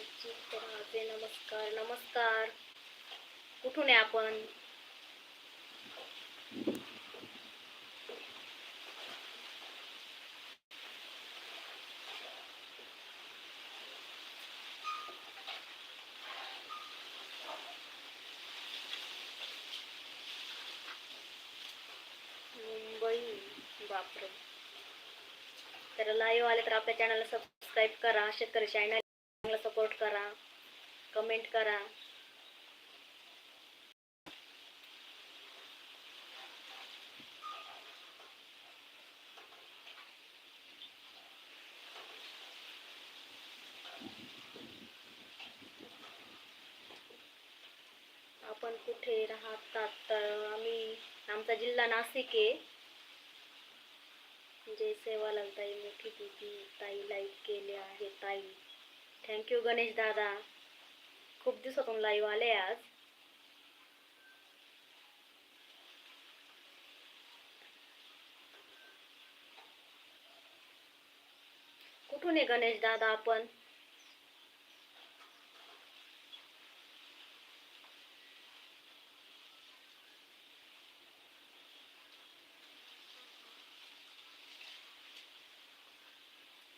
नमस्कार नमस्कार. कुठून आहे आपण? मुंबई. बापरे. तर लाईव्ह आले तर आपल्या चॅनलला सबस्क्राईब करा. शेतकरी चॅनल सपोर्ट करा. कमेंट करा. आपण कुठे राहतात? तर आम्ही आमचा जिल्हा नाशिक आहे. जय सेवालाल ताई मोठी दीदी ताई लाईक केले आहे ताई. थँक्यू गणेश दादा. खूप दिवसातून लाईव्ह आले आज. कुठून आहे गणेश दादा आपण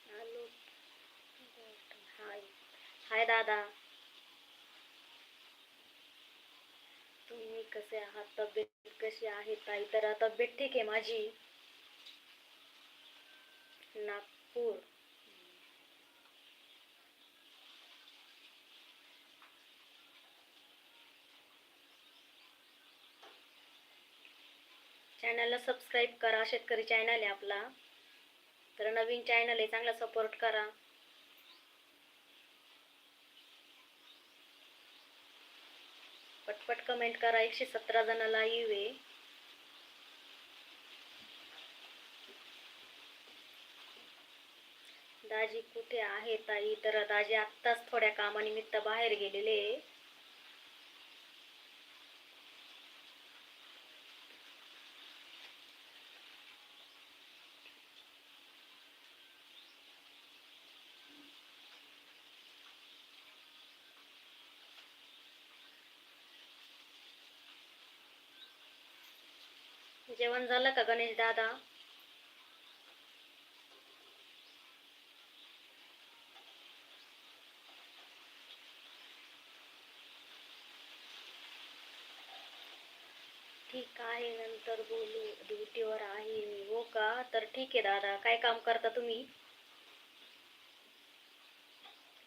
हॅलो हाय हाय दादा. तुम्ही कसे आहात? तब्येत कशी आहे ताई? तर तब्येत ठीक आहे माझी. नागपूर. चॅनलला सबस्क्राईब करा शेतकरी चॅनल आहे आपला. तर नवीन चॅनल आहे चांगला सपोर्ट करा. पटपट कमेंट करा. एकशे सतरा जणाला येऊ आहे. दाजी कुठे आहे ताई तर दाजी आत्ताच थोड्या कामानिमित्त बाहेर गेलेले जेवण झालं का गणेश दादा? ठीक आहे नंतर बोलू. ड्युटीवर आहे मी. हो का? तर ठीक आहे दादा. काय काम करता तुम्ही?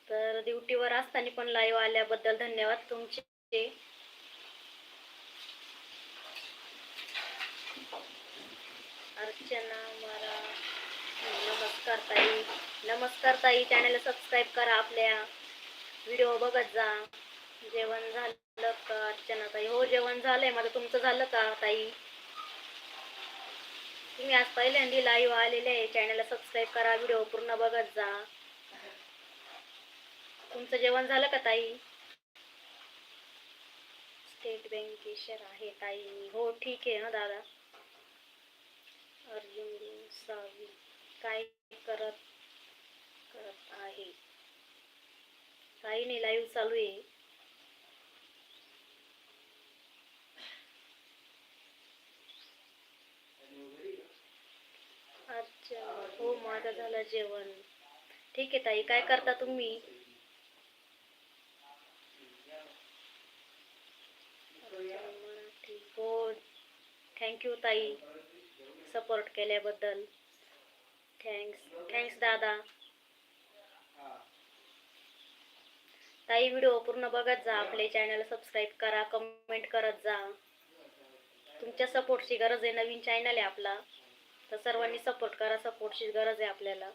तर ड्युटीवर असताना पण लाईव्ह आल्याबद्दल धन्यवाद तुमचे. अर्चना मारा नमस्कार ताई. नमस्कार ताई चॅनलला सबस्क्राईब करा आपल्या. व्हिडिओ बघत जा. जेवण झालं का अर्चना ताई? हो जेवण झालंय. माझं तुमचं झालं का ताई? तुम्ही आज पहिल्यांदा लाईव्ह आलेले आहे. चॅनलला सबस्क्राईब करा व्हिडिओ पूर्ण बघत जा. तुमचं जेवण झालं का ताई? स्टेट बँकेशर आहे ताई. हो ठीक आहे ना दादा? अर्जुन सावी काय करत करत आहे? काही नाही लाईव्ह चालू आहे. अच्छा हो माझं झालं जेवण. ठीक आहे ताई काय करता तुम्ही? हो थँक्यू ताई. सपोर्ट केल्याबद्दल. थँक्स थँक्स दादा. ताई व्हिडिओ पूर्ण बघत जा. आपले चॅनल सबस्क्राईब करा कमेंट करत जा. तुमच्या सपोर्टची गरज आहे. नवीन चॅनल आहे आपला. तर सर्वांनी सपोर्ट करा. सपोर्टची गरज आहे आपल्याला.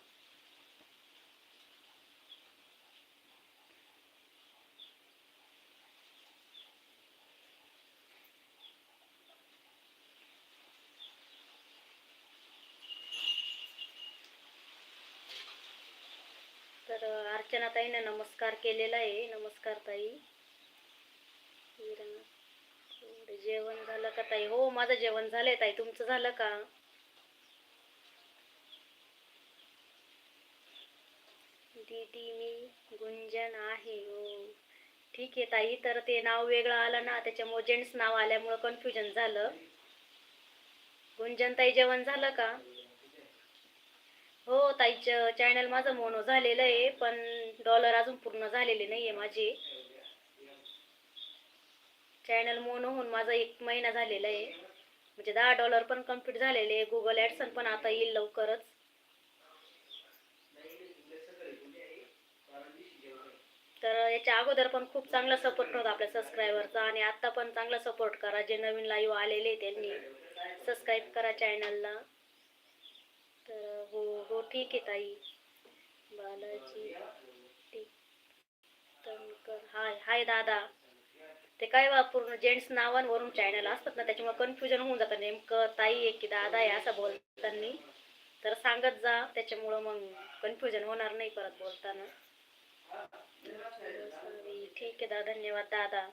तर अर्चना ताईनं नमस्कार केलेला आहे. नमस्कार ताई. जेवण झालं का ताई? हो माझं जेवण झालंय ताई. तुमचं झालं का? दीदी मी गुंजन आहे. हो. ठीक आहे ताई. तर ते नाव वेगळं आलं ना त्याच्यामुळे जेंट्स नाव आल्यामुळं कन्फ्युजन झालं. गुंजन ताई जेवण झालं का? हो ताईचं चॅनल माझं मोनो झालेलं आहे पण डॉलर अजून पूर्ण झालेले नाही आहे माझे. चॅनल मोनो होऊन माझा एक महिना झालेला आहे. म्हणजे दहा डॉलर पण कंप्लीट झालेले आहे. गुगल ॲडसन पण आता येईल लवकरच. तर याच्या अगोदर पण खूप चांगला सपोर्ट होता आपल्या सबस्क्रायबरचा आणि आता पण चांगला सपोर्ट करा. जे नवीन लाईव्ह आलेले त्यांनी सबस्क्राईब करा चॅनलला तर हो हो ठीक आहे ताई. बालाजी टिकतनकर हाय हाय दादा. ते काय बा पूर्ण जेंट्स नावांवरून चॅनल असतात ना त्याच्यामुळे कन्फ्युजन होऊन जातं नेमकं ताई आहे की दादा आहे असं बोलताना. तर सांगत जा त्याच्यामुळं मग कन्फ्युजन होणार नाही परत बोलताना. ठीक आहे दादा धन्यवाद दादा.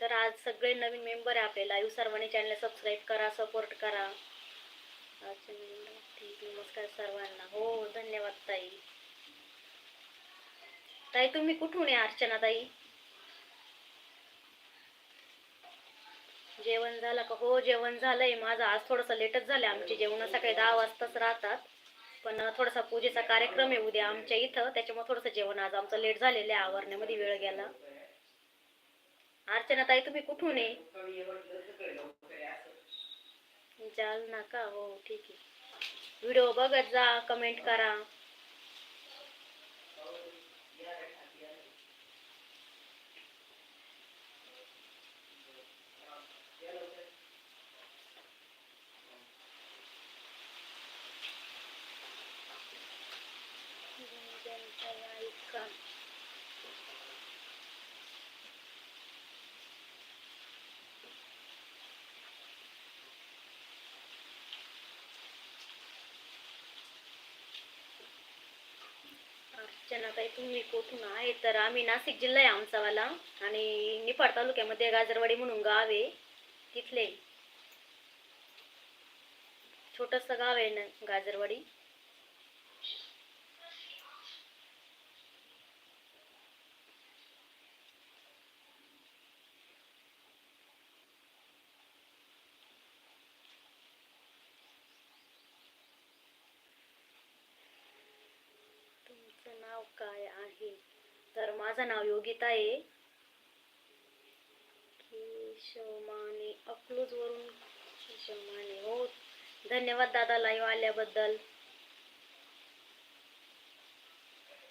तर आज सगळे नवीन मेंबर आहे आपले. लाईव्ह सर्वांनी चॅनल सबस्क्राईब करा सपोर्ट करा. अच्छा, ठीक नमस्कार सर्वांना. हो धन्यवाद ताई. ताई तुम्ही कुठून आहे अर्चना ताई? जेवण झालं का? हो जेवण झालंय. माझं आज थोडंसं लेटच झालं आमची जेवण सकाळी दहा वाजताच राहतात. पण थोडासा पूजेचा कार्यक्रम आहे उद्या आमच्या इथं. त्याच्यामुळे थोडंसं जेवण आज आमचं लेट झालेलं आहे. आवरण्यामध्ये वेळ गेला. अर्चना ताई तुम्ही कुठून आहे? जालना का हो ठीक आहे. व्हिडिओ बघत जा कमेंट करा. ऐका. अर्चना ताई तुम्ही कुठून आहे तर आम्ही नाशिक जिल्हा आहे आमचावाला. आणि निफाड तालुक्यामध्ये गाजरवाडी म्हणून गाव आहे. तिथले. छोटंसं गाव आहे ना गाजरवाडी. तुमचं नाव काय आहे? तर माझं नाव योगिता आहे. केशवमाने अकलूजवरून केशवमाने. हो धन्यवाद दादा लाईव्ह आल्याबद्दल.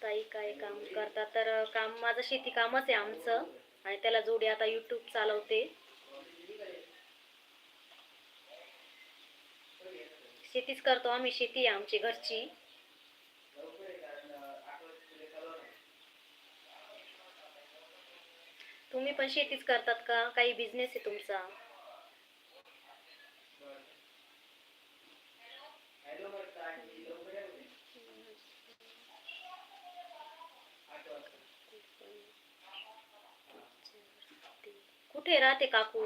ताई काय काम करता तर काम माझं शेती कामच आहे आमचं. आणि त्याला जोडी आता यूट्यूब चालवते. शेतीच करतो आम्ही शेती आहे आमची घरची. तुम्ही पण शेतीच करतात का? काही बिझनेस आहे तुमचा? कुठे राहते काकू?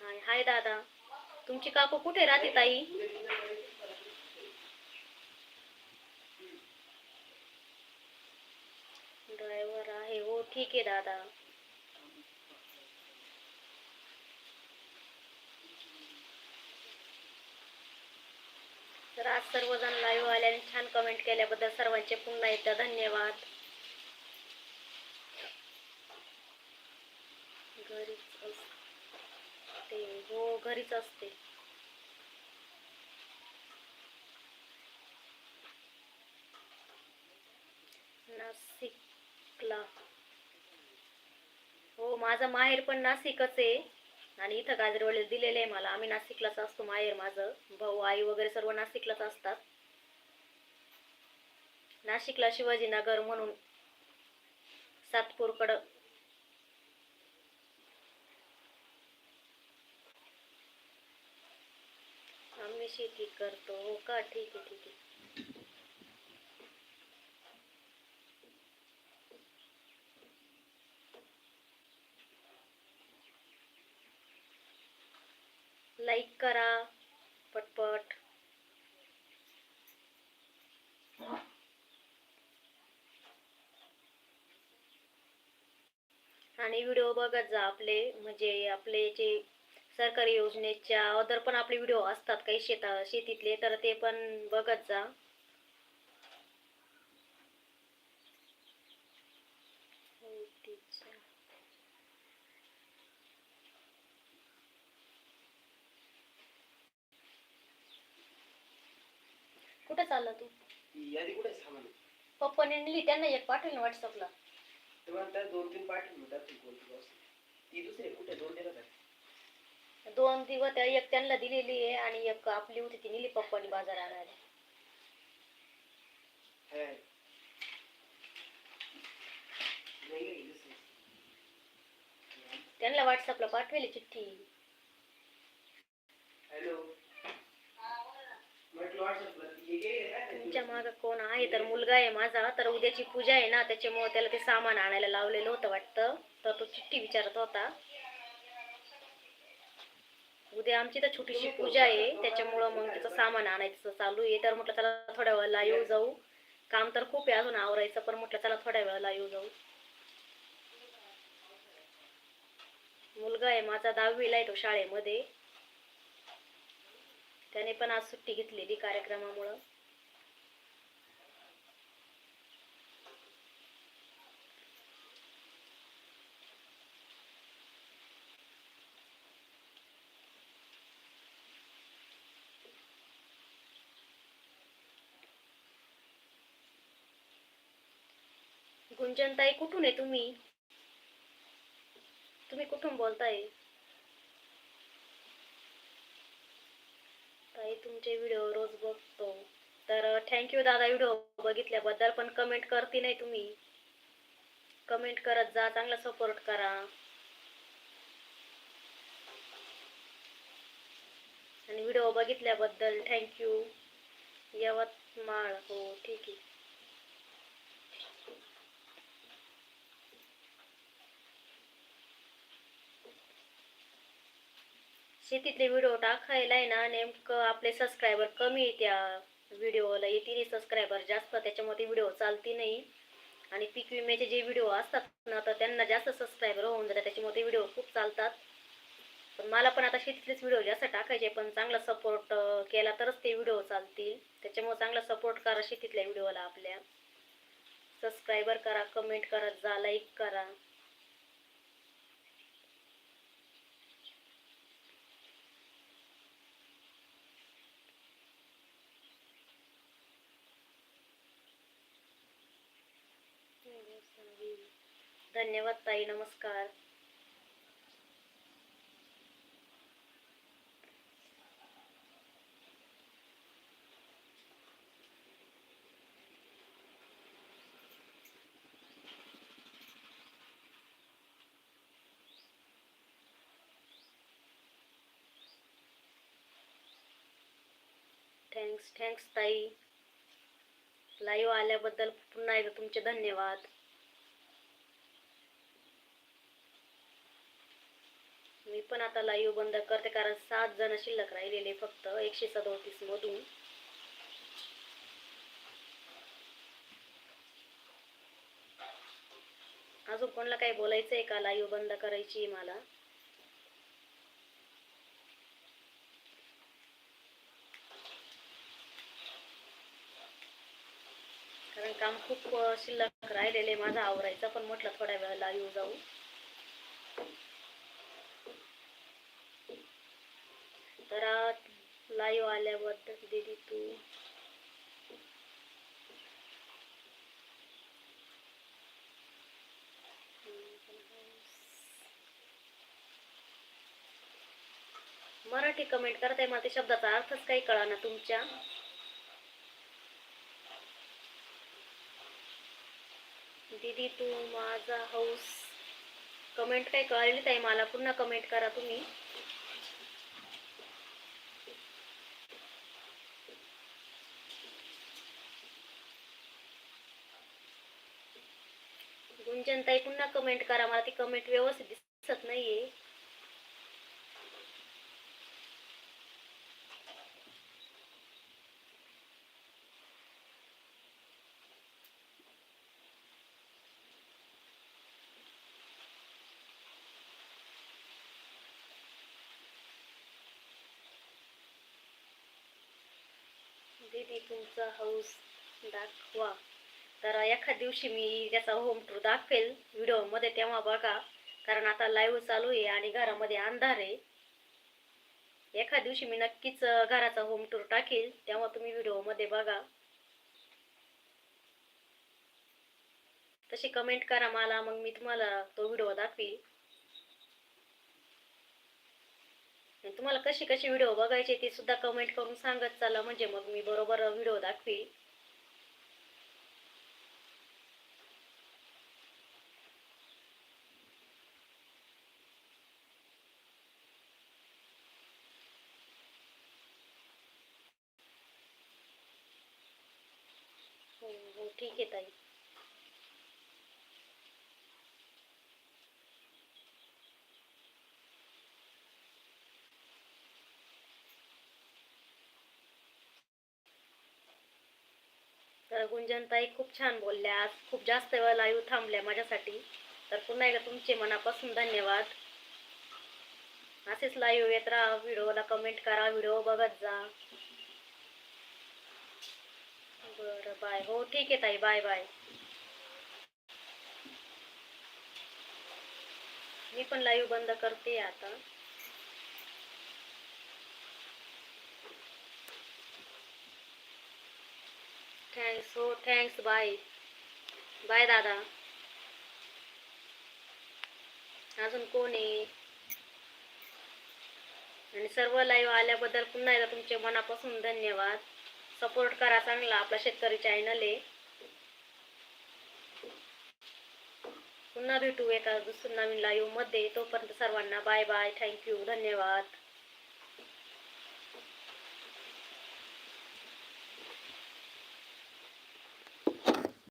हाय हाय दादा. तुमची काकू कुठे राहते ताई ड्रायव्हर आहे हो ठीक आहे दादा. तर आज सर्वजण लाईव्ह आले आणि छान कमेंट केल्याबद्दल सर्वांचे पुन्हा एकदा धन्यवाद. घरीच असते. हो घरीच असते. नाशिकला. हो माझं माहेर पण नाशिकच आहे. आणि इथं गाजरवाडीला दिलेलं आहे मला. आम्ही नाशिकलाच असतो माहेर माझं. भाऊ आई वगैरे सर्व नाशिकलाच असतात. नाशिकला शिवाजीनगर म्हणून सातपूरकडं. आम्ही शेती करतो. हो का? ठीक आहे ठीक आहे. करा. पटपट. आणि व्हिडिओ बघत जा आपले म्हणजे आपले जे सरकारी योजनेच्या अदर पण आपले व्हिडिओ असतात काही शेता शेतीतले तर ते पण बघत जा. हो, कुठं चालला तू? यादी कुठे आहे सामान पप्पाने नेली त्यांना एक पाठवून व्हॉट्सअपला. ते म्हणतात दोन तीन पाठी म्हणतात ती कोणती बस ती दुसरी आहे, कुठे? दोन दिवस आहे. दोन दिवस त्या एक त्यांना दिलेली आहे आणि एक आपली होती ती नेली पप्पानी बाजार आणायला है. नाही नाही, दुसरी. त्यांना व्हॉट्सअपला पाठवली चिठ्ठी. हॅलो म्हटलं व्हॉट्सअपला ती हे घे, काय ते तुमच्या माग कोण आहे? तर मुलगा आहे माझा. तर उद्याची पूजा आहे ना त्याच्यामुळे त्याला ते सामान आणायला लावलेलं होतं वाटतं. तर तो चिठ्ठी विचारत होता. उद्या आमची तर छोटीशी पूजा आहे. त्याच्यामुळं मग त्याचं सामान आणायचं चालू आहे. तर म्हटलं चला थोड्या वेळेला येऊ जाऊ. काम तर खूप आहे अजून आवरायचं पण म्हटलं चला थोड्या वेळेला येऊ जाऊ. मुलगा आहे माझा दहावीला आहे तो शाळेमध्ये. त्याने पण आज सुट्टी घेतलेली कार्यक्रमामुळं. गुंजनताई कुठून आहे तुम्ही? तुम्ही कुठून बोलताय? ताई तुमचे व्हिडिओ रोज बघतो. तर थँक्यू दादा व्हिडिओ बघितल्याबद्दल पण कमेंट करते नाही तुम्ही. कमेंट करत जा चांगला सपोर्ट करा. आणि व्हिडिओ बघितल्याबद्दल थँक्यू यवतमाळ हो ठीक आहे. शेतीतले व्हिडिओ टाकायला आहे ना नेमकं आपले सबस्क्रायबर कमी त्या व्हिडिओला येते नाही सबस्क्रायबर जास्त त्याच्यामध्ये व्हिडिओ चालती नाही. आणि पीक विम्याचे जे व्हिडिओ असतात ना तर त्यांना जास्त सबस्क्रायबर होऊन जातात. त्याच्यामध्ये व्हिडिओ खूप चालतात. पण मला पण आता शेतीतलेच व्हिडिओ जास्त टाकायचे पण चांगला सपोर्ट केला तरच ते व्हिडिओ चालतील. त्याच्यामुळे चांगला सपोर्ट करा शेतीतल्या व्हिडिओला आपल्या. सबस्क्रायबर करा कमेंट करा जा लाईक करा. धन्यवाद ताई नमस्कार. थँक्स थँक्स ताई. लाईव्ह आल्याबद्दल पुन्हा एकदा तुमचे धन्यवाद. मी पण आता लाईव्ह बंद करते कारण सात जण शिल्लक राहिलेले फक्त एकशे सदोतीस मधून. अजून कोणाला काही बोलायचंय का? लाईव्ह बंद करायची मला. कारण काम खूप शिल्लक राहिलेले माझा आवरायचा पण म्हटलं थोड्या वेळाला लाईव्ह जाऊ. तर लाईव्ह आल्याबद्दल दीदी तू. मराठी कमेंट करताय मला ते शब्दाचा अर्थच काही कळा ना तुमच्या. दीदी तू माझा हौस कमेंट काही कळली ताई मला. पुन्हा कमेंट करा तुम्ही. जनताई पुन्हा कमेंट करा. मला ती कमेंट व्यवस्थित दिसत नाहीये. दीदी तुमचा हौस दाखवा. तर एखाद दिवशी मी त्याचा होम टूर दाखवेल व्हिडिओमध्ये तेव्हा बघा. कारण आता लाईव्ह चालू आहे आणि घरामध्ये अंधार आहे. एखाद दिवशी मी नक्कीच घराचा होम टूर टाकेल. तेव्हा तुम्ही व्हिडिओमध्ये बघा. तशी कमेंट करा मला मग मी तुम्हाला तो व्हिडिओ दाखवी तुम्हाला कशी कशी व्हिडिओ बघायचे ते सुद्धा कमेंट करून सांगत चला म्हणजे मग मी बरोबर व्हिडिओ दाखवी हो हो ठीक आहे ताई. तर गुंजनताई खूप छान बोलल्या. आज खूप जास्त वेळ लाईव्ह थांबल्या माझ्यासाठी. तर पुन्हा एकदा तुमचे मनापासून धन्यवाद. असेच लाईव्ह येत राहा. व्हिडिओला कमेंट करा. व्हिडिओ बघत जा. बरं बाय. हो ठीक आहे ताई. Bye bye. मी पण लाईव्ह बंद करते आता. थँक्स हो थँक्स बाय. बाय दादा. अजून कोण आहे? आणि सर्व लाईव्ह आल्याबद्दल पुन्हा एकदा तुमचे मनापासून धन्यवाद. सपोर्ट करा चांगला आपला शेतकरी चॅनल आहे पुन्हा भेटू एका दुसऱ्या नवीन लाईव्हमध्ये. तोपर्यंत सर्वांना बाय बाय थँक्यू धन्यवाद.